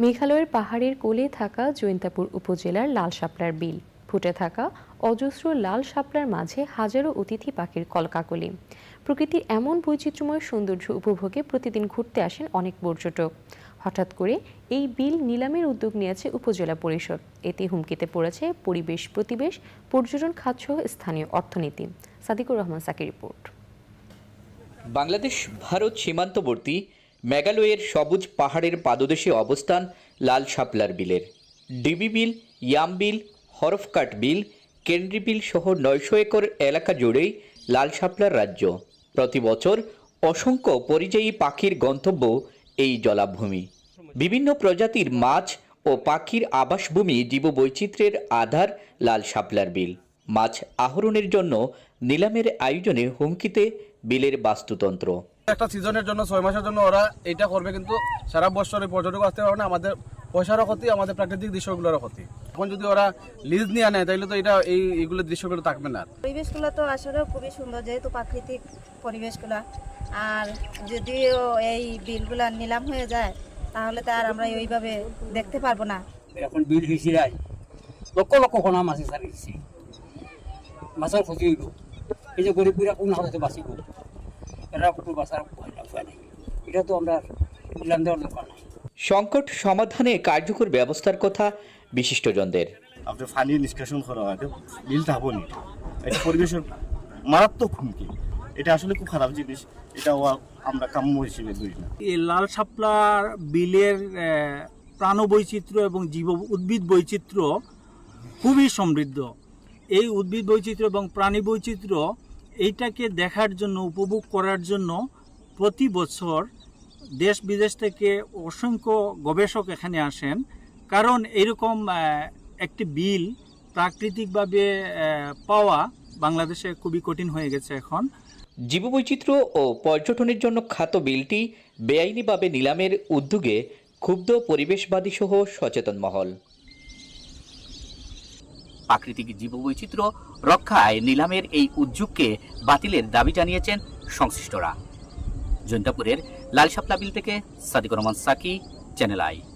মেঘালয়ের পাহাড়ের কোলে থাকা জৈন্তাপুর উপজেলার লাল শাপলার বিল। ফুটে থাকা অজস্র লাল শাপলার মাঝে হাজারো অতিথি পাখির কলকাকলি। প্রকৃতির এমন বৈচিত্র্যময় সৌন্দর্য উপভোগে প্রতিদিন ঘুরতে আসেন অনেক পর্যটক। হঠাৎ করে এই বিল নিলামের উদ্যোগ নিয়েছে উপজেলা পরিষদ। এতে হুমকিতে পড়েছে পরিবেশ প্রতিবেশ, পর্যটন খাতসহ স্থানীয় অর্থনীতি। সাদিকুর রহমান সাকি রিপোর্ট। বাংলাদেশ, ভারত সীমান্তবর্তী মেঘালয়ের সবুজ পাহাড়ের পাদদেশে অবস্থান লাল শাপলার বিলের। ডিবি বিল, ইয়াম বিল, হরফকাট বিল, কেন্দ্রি বিল সহ নয়শো একর এলাকা জুড়েই লাল শাপলার রাজ্য। প্রতি বছর অসংখ্য পরিযায়ী পাখির গন্তব্য এই জলাভূমি। বিভিন্ন প্রজাতির মাছ ও পাখির আবাসভূমি জীববৈচিত্র্যের আধার লাল শাপলার বিল। মাছ আহরণের জন্য নিলামের আয়োজনে হুমকিতে বিলের বাস্তুতন্ত্র। একটা সিজনের জন্য ছয় মাসের জন্য ওরা এটা করবে কিন্তু সারা বছর পর্যটক আসতে পারবে না। আমাদের পয়সারও ক্ষতি আমাদের প্রাকৃতিক দৃশ্যগুলোরও ক্ষতি। এখন যদি ওরা লিজ নিয়ে নেয় তাহলে তো এটা এই এইগুলো দৃশ্যগুলো থাকবে না। পরিবেশগুলো তো আসলে খুবই সুন্দর যেহেতু প্রাকৃতিক পরিবেশগুলো। আর যদিও এই বিলগুলা নিলাম হয়ে যায় তাহলে তো আর আমরা ওইভাবে দেখতে পারব না। এখন বিল হিসিরাই লক্ষ লক্ষ খনা মাছে সারিছে মাছের ক্ষতি হইব। এই যে গরিবগুলা কোন হাতে বাঁচিব? এরা কোনো বাঁচার উপায় নেই এটা তো আমরা নিলাম দেওয়ার দরকার নাই সংকট সমাধানে কার্যকর ব্যবস্থার কথা বিশিষ্টজনদের। আপনার পানি নিষ্কাশন করা হয় বিল থাকব নি এটা। পরিবেশের মারাত্মক হুমকি। এটা আসলে খুব খারাপ জিনিস। এটা আমরা কাম্য হিসেবে ধরি না। এই লাল শাপলার বিলের প্রাণবৈচিত্র্য এবং জীব উদ্ভিদ বৈচিত্র্য খুবই সমৃদ্ধ। এই উদ্ভিদ বৈচিত্র্য এবং প্রাণী বৈচিত্র্য এইটাকে দেখার জন্য, উপভোগ করার জন্য প্রতি বছর দেশ বিদেশ থেকে অসংখ্য গবেষক এখানে আসেন। কারণ এরকম একটি বিল প্রাকৃতিকভাবে পাওয়া বাংলাদেশে খুবই কঠিন হয়ে গেছে এখন। জীববৈচিত্র্য ও পর্যটনের জন্য খ্যাত বিলটি বেআইনিভাবে নিলামের উদ্যোগে ক্ষুব্ধ পরিবেশবাদী সহ সচেতন মহল। প্রাকৃতিক জীববৈচিত্র্য রক্ষায় নিলামের এই উদ্যোগকে বাতিলের দাবি জানিয়েছেন সংশ্লিষ্টরা। জৈন্তাপুরের লাল শাপলা বিল থেকে সাদিকুর রহমান সাকি, চ্যানেল আই।